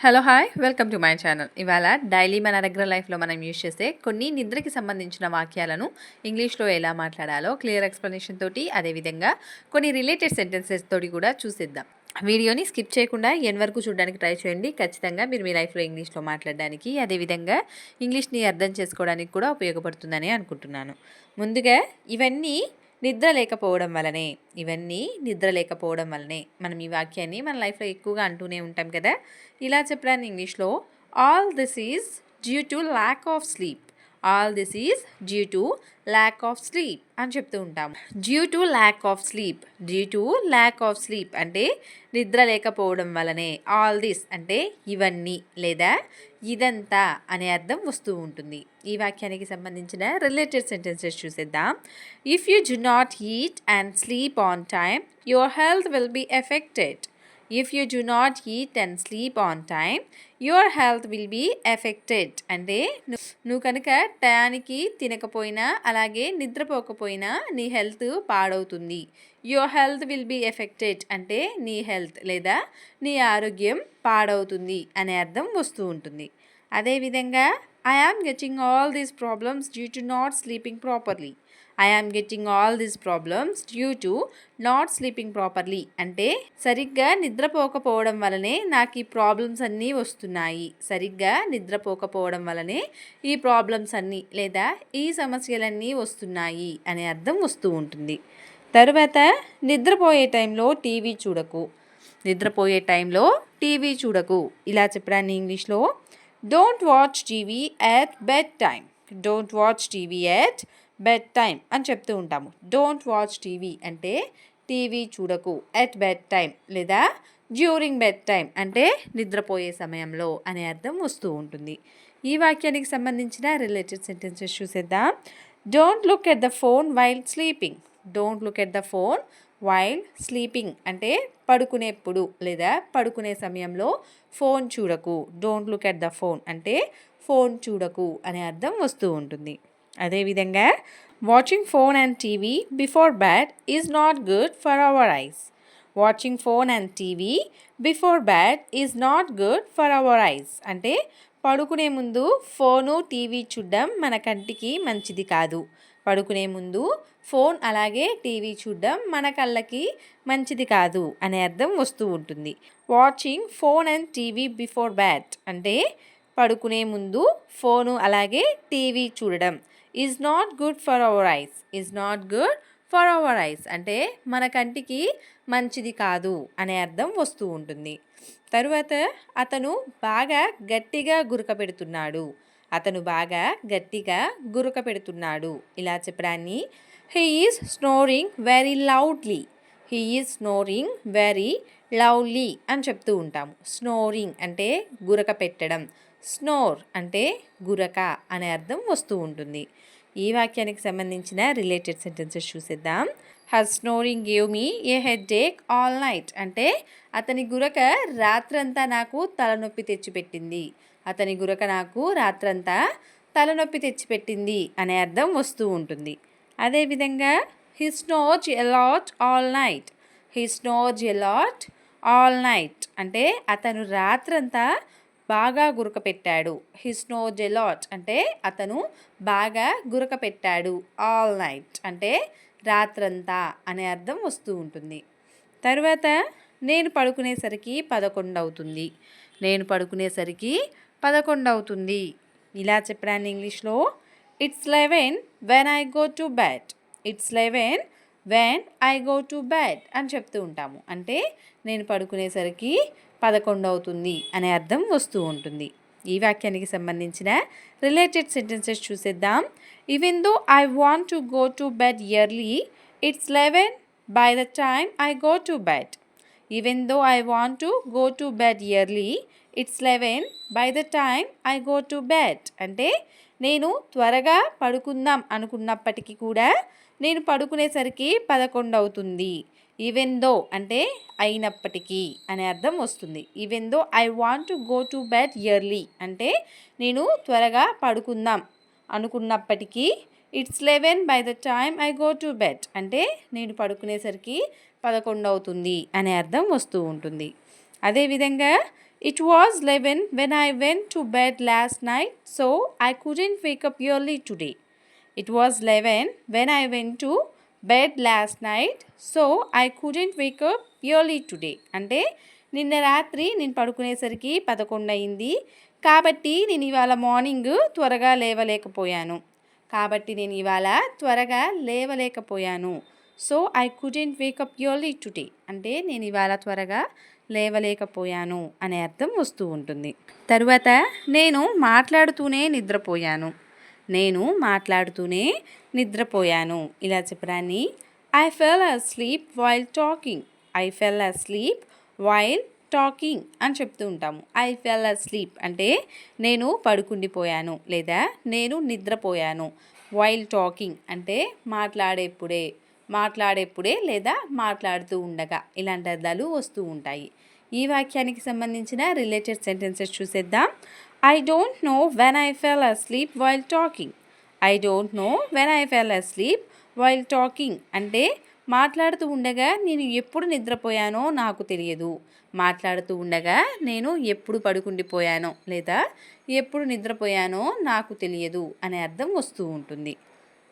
Hello hi welcome to my channel. ఇవాళ daily మన దగ్గర లైఫ్లో మనం యూజ్ చేసే కొన్ని నిద్రకి సంబంధించిన వాక్యాలను ఇంగ్లీష్లో ఎలా మాట్లాడాలో క్లియర్ ఎక్స్ప్లెనేషన్ తోటి అదేవిధంగా కొన్ని రిలేటెడ్ సెంటెన్సెస్ తోటి కూడా చూసేద్దాం. వీడియోని స్కిప్ చేయకుండా ఎన్ వరకు చూడడానికి ట్రై చేయండి. ఖచ్చితంగా మీరు మీ లైఫ్లో ఇంగ్లీష్లో మాట్లాడడానికి అదేవిధంగా ఇంగ్లీష్ని అర్థం చేసుకోవడానికి కూడా ఉపయోగపడుతుందని అనుకుంటున్నాను. ముందుగా ఇవన్నీ నిద్ర లేకపోవడం వలనే ఇవన్నీ నిద్ర లేకపోవడం వలనే మనం ఈ వాక్యాన్ని మన లైఫ్లో ఎక్కువగా అంటూనే ఉంటాం కదా. ఇలా చెప్పడానికి ఇంగ్లీష్లో all this is due to lack of sleep all this is due to lack of sleep అని చెప్తూ ఉంటాం due to lack of sleep due to lack of sleep అంటే నిద్ర లేకపోవడం వలనే ఆల్ దిస్ అంటే ఇవన్నీ లేదా ఇదంతా అనే అర్థం వస్తూ ఉంటుంది. ఈ వాక్యానికి సంబంధించిన రిలేటెడ్ సెంటెన్సెస్ చూసేద్దాం. If you do not eat and sleep on time your health will be affected if you do not eat and sleep on time your health will be affected అంటే నువ్వు కనుక టయానికి తినకపోయినా అలాగే నిద్రపోకపోయినా నీ హెల్త్ పాడవుతుంది. Your health will be affected అంటే నీ హెల్త్ లేదా నీ ఆరోగ్యం పాడవుతుంది అనే అర్థం వస్తూ ఉంటుంది. అదేవిధంగా I am getting all these problems due to not sleeping properly I am getting all these problems due to not sleeping properly అంటే సరిగ్గా నిద్రపోకపోవడం వలనే నాకు ఈ ప్రాబ్లమ్స్ అన్నీ వస్తున్నాయి. సరిగ్గా నిద్రపోకపోవడం వలనే ఈ ప్రాబ్లమ్స్ అన్నీ లేదా ఈ సమస్యలన్నీ వస్తున్నాయి అనే అర్థం వస్తూ ఉంటుంది. తరువాత నిద్రపోయే టైంలో టీవీ చూడకు. నిద్రపోయే టైంలో టీవీ చూడకు. ఇలా చెప్పడాన్ని ఇంగ్లీష్లో don't watch TV at bedtime don't watch TV at bedtime అని చెప్తూ ఉంటాము. డోంట్ వాచ్ టీవీ అంటే టీవీ చూడకు. ఎట్ బెడ్ టైం లేదా డ్యూరింగ్ బెడ్ టైం అంటే నిద్రపోయే సమయంలో అనే అర్థం వస్తూ ఉంటుంది. ఈ వాక్యానికి సంబంధించిన రిలేటెడ్ సెంటెన్సెస్ చూసేద్దాం. Don't look at the phone while sleeping don't look at the phone while sleeping అంటే పడుకునేప్పుడు లేదా పడుకునే సమయంలో ఫోన్ చూడకు. Don't look at the phone అంటే ఫోన్ చూడకు అనే అర్థం వస్తూ ఉంటుంది. అదేవిధంగా watching phone and TV before bed is not good for our eyes watching phone and TV before bed is not good for our eyes అంటే పడుకునే ముందు ఫోను టీవీ చూడడం మన కంటికి మంచిది కాదు. పడుకునే ముందు ఫోన్ అలాగే టీవీ చూడడం మన కళ్ళకి మంచిది కాదు అనే అర్థం వస్తూ ఉంటుంది. Watching phone and TV before bed అంటే పడుకునే ముందు ఫోను అలాగే టీవీ చూడడం. Is not good for our eyes is not good for our eyes అంటే మన కంటికి మంచిది కాదు అనే అర్థం వస్తూ ఉంటుంది. తరువాత అతను బాగా గట్టిగా గురక పెడుతున్నాడు. అతను బాగా గట్టిగా గురక పెడుతున్నాడు. ఇలా చెప్పడాన్ని he is snoring very loudly he is snoring very lovely అని చెప్తూ ఉంటాము. స్నోరింగ్ అంటే గురక పెట్టడం. స్నోర్ అంటే గురక అనే అర్థం వస్తూ ఉంటుంది. ఈ వాక్యానికి సంబంధించిన రిలేటెడ్ సెంటెన్సెస్ చూసేద్దాం. Her snoring gave me a headache all night అంటే అతని గురక రాత్రంతా నాకు తలనొప్పి తెచ్చిపెట్టింది. అతని గురక నాకు రాత్రంతా తలనొప్పి తెచ్చిపెట్టింది అనే అర్థం వస్తూ ఉంటుంది. అదేవిధంగా he snores a lot all night he snores a lot all night అంటే అతను రాత్రంతా బాగా గురక పెట్టాడు హీ స్నోజ్ జెలాట్ అంటే అతను బాగా గురక పెట్టాడు ఆల్ నైట్ అంటే రాత్రంతా అనే అర్థం వస్తూ ఉంటుంది. తర్వాత నేను పడుకునేసరికి పదకొండు అవుతుంది నేను పడుకునేసరికి పదకొండు అవుతుంది ఇలా చెప్పడానికి ఇంగ్లీష్లో. It's eleven when I go to bed it's eleven when I go to bed అని చెప్తూ ఉంటాము. అంటే నేను పడుకునేసరికి పదకొండు అవుతుంది అనే అర్థం వస్తూ ఉంటుంది. ఈ వాక్యానికి సంబంధించిన రిలేటెడ్ సెంటెన్సెస్ చూసేద్దాం. Even though I want to go to bed early it's eleven by the time I go to bed even though I want to go to bed early it's eleven by the time I go to bed అంటే నేను త్వరగా పడుకుందాం అనుకున్నప్పటికీ కూడా నేను పడుకునేసరికి పదకొండు అవుతుంది even though అంటే అయినప్పటికీ అనే అర్థం వస్తుంది. Even though I want to go to bed early అంటే నేను త్వరగా పడుకుందాం అనుకున్నప్పటికీ it's eleven by the time I go to bed అంటే నేను పడుకునేసరికి పదకొండు అవుతుంది అనే అర్థం వస్తూ ఉంటుంది. అదేవిధంగా it was eleven when I went to bed last night so I couldn't wake up early today it was eleven when I went to bed last night so I couldn't wake up wake today అంటే నిన్న రాత్రి నేను పడుకునేసరికి పదకొండు అయింది కాబట్టి నేను ఇవాళ morning త్వరగా లేవలేకపోయాను. కాబట్టి నేను ఇవాళ త్వరగా లేవలేకపోయాను. So I couldn't wake up early today అంటే నేను ఇవాళ త్వరగా లేవలేకపోయాను అనే అర్థం వస్తూ ఉంటుంది. తరువాత నేను మాట్లాడుతూనే నిద్రపోయాను. నేను మాట్లాడుతూనే నిద్రపోయాను. ఇలా చెప్పడాన్ని I fell asleep while talking I fell asleep while talking అని చెప్తూ ఉంటాము. ఐ ఫెల్ అ స్లీప్ అంటే నేను పడుకుండిపోయాను లేదా నేను నిద్రపోయాను. వైల్ టాకింగ్ అంటే మాట్లాడేప్పుడే మాట్లాడేప్పుడే లేదా మాట్లాడుతూ ఉండగా ఇలాంటి అర్థాలు వస్తూ ఉంటాయి. ఈ వాక్యానికి సంబంధించిన రిలేటెడ్ సెంటెన్సెస్ చూసేద్దాం. I don't know when I fell asleep while talking I don't know when I fell asleep sleep while talking అంటే మాట్లాడుతూ ఉండగా నేను ఎప్పుడు నిద్రపోయానో నాకు తెలియదు. మాట్లాడుతూ ఉండగా నేను ఎప్పుడు పడుకుండిపోయానో లేదా ఎప్పుడు నిద్రపోయానో నాకు తెలియదు అనే అర్థం వస్తూ ఉంటుంది.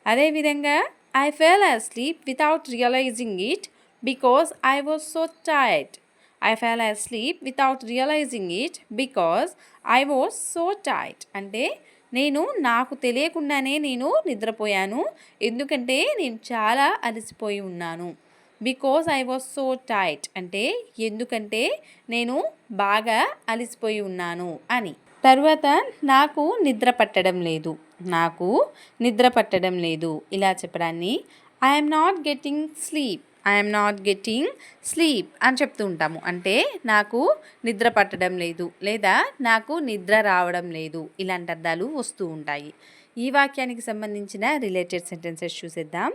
అదేవిధంగా I fell sleep without realising it because I was so tired I fell sleep without realising it because I was so tight అంటే నేను నాకు తెలియకుండానే నేను నిద్రపోయాను. ఎందుకంటే నేను చాలా అలసిపోయి ఉన్నాను. Because I was so tight అంటే ఎందుకంటే నేను బాగా అలసిపోయి ఉన్నాను అని. తర్వాత నాకు నిద్ర పట్టడం లేదు. నాకు నిద్ర పట్టడం లేదు. ఇలా చెప్పడాన్ని I'm not getting sleep I'm not getting sleep అని చెప్తూ ఉంటాము. అంటే నాకు నిద్ర పట్టడం లేదు లేదా నాకు నిద్ర రావడం లేదు ఇలాంటి అర్థాలు వస్తూ ఉంటాయి. ఈ వాక్యానికి సంబంధించిన రిలేటెడ్ సెంటెన్సెస్ చూసేద్దాం.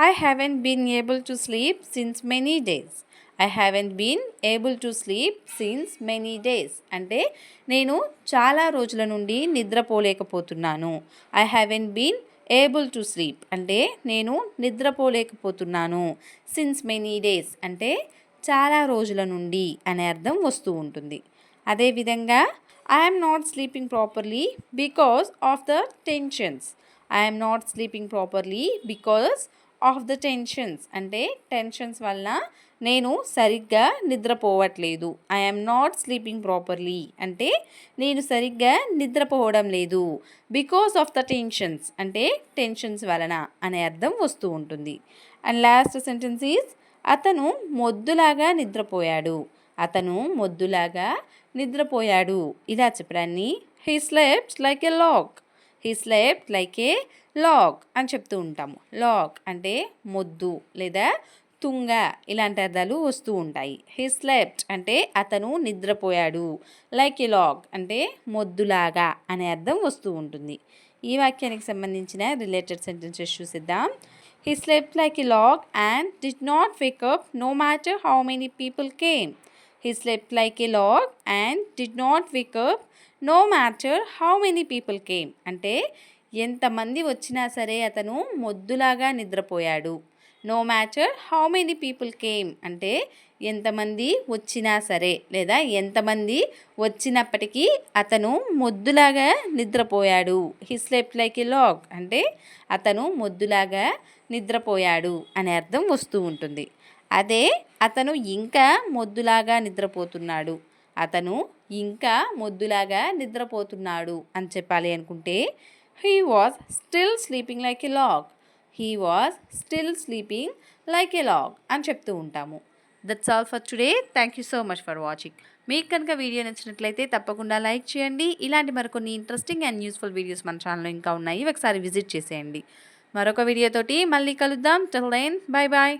I haven't been able to sleep since many days I haven't been able to sleep since many days అంటే నేను చాలా రోజుల నుండి నిద్రపోలేకపోతున్నాను. I haven't been able to sleep అంటే నేను నిద్రపోలేకపోతున్నాను. సిన్స్ మెనీ డేస్ అంటే చాలా రోజుల నుండి అనే అర్థం వస్తూ ఉంటుంది. అదేవిధంగా I'm not sleeping properly because of the tensions I'm not sleeping properly because of the tensions. అంటే టెన్షన్స్ వల్ల నేను సరిగ్గా నిద్రపోవట్లేదు. I'm not sleeping properly. అంటే నేను సరిగ్గా నిద్రపోవడం లేదు. Because of the tensions. అంటే టెన్షన్స్ వలన అనే అర్థం వస్తూ ఉంటుంది. అండ్ లాస్ట్ సెంటెన్స్ ఈజ్ అతను మొద్దులాగా నిద్రపోయాడు. అతను మొద్దులాగా నిద్రపోయాడు. ఇలా చెప్పడాన్ని. He slept like a log he slept like a log అని చెప్తూ ఉంటాము. లాగ్ అంటే మొద్దు లేదా తుంగ ఇలాంటి అర్థాలు వస్తూ ఉంటాయి. హీ స్లెప్ట్ అంటే అతను నిద్రపోయాడు. లైక్ ఏ లాగ్ అంటే మొద్దులాగా అనే అర్థం వస్తూ ఉంటుంది. ఈ వాక్యానికి సంబంధించిన related sentences చూసిద్దాం. He slept like a log and did not wake up no matter how many people came he slept like a log and did not wake up no matter how many people came అంటే ఎంతమంది వచ్చినా సరే అతను మొద్దులాగా నిద్రపోయాడు. No matter how many people came అంటే ఎంతమంది వచ్చినా సరే లేదా ఎంతమంది వచ్చినప్పటికీ అతను మొద్దులాగా నిద్రపోయాడు. He slept like a log అంటే అతను మొద్దులాగా నిద్రపోయాడు అనే అర్థం వస్తూ ఉంటుంది. అదే అతను ఇంకా మొద్దులాగా నిద్రపోతున్నాడు. అతను ఇంకా మొద్దులాగా నిద్రపోతున్నాడు అని చెప్పాలి అనుకుంటే he was still sleeping like a log he was still sleeping like a log అని చెప్తూ ఉంటాము. That's all for today thank you so much for watching మీకు కనుక వీడియో నచ్చినట్లయితే తప్పకుండా లైక్ చేయండి. ఇలాంటి మరికొన్ని ఇంట్రెస్టింగ్ అండ్ యూస్ఫుల్ వీడియోస్ మన ఛానల్లో ఇంకా ఉన్నాయి. ఒకసారి విజిట్ చేసేయండి. మరొక వీడియోతోటి మళ్ళీ కలుద్దాం. Tell then bye bye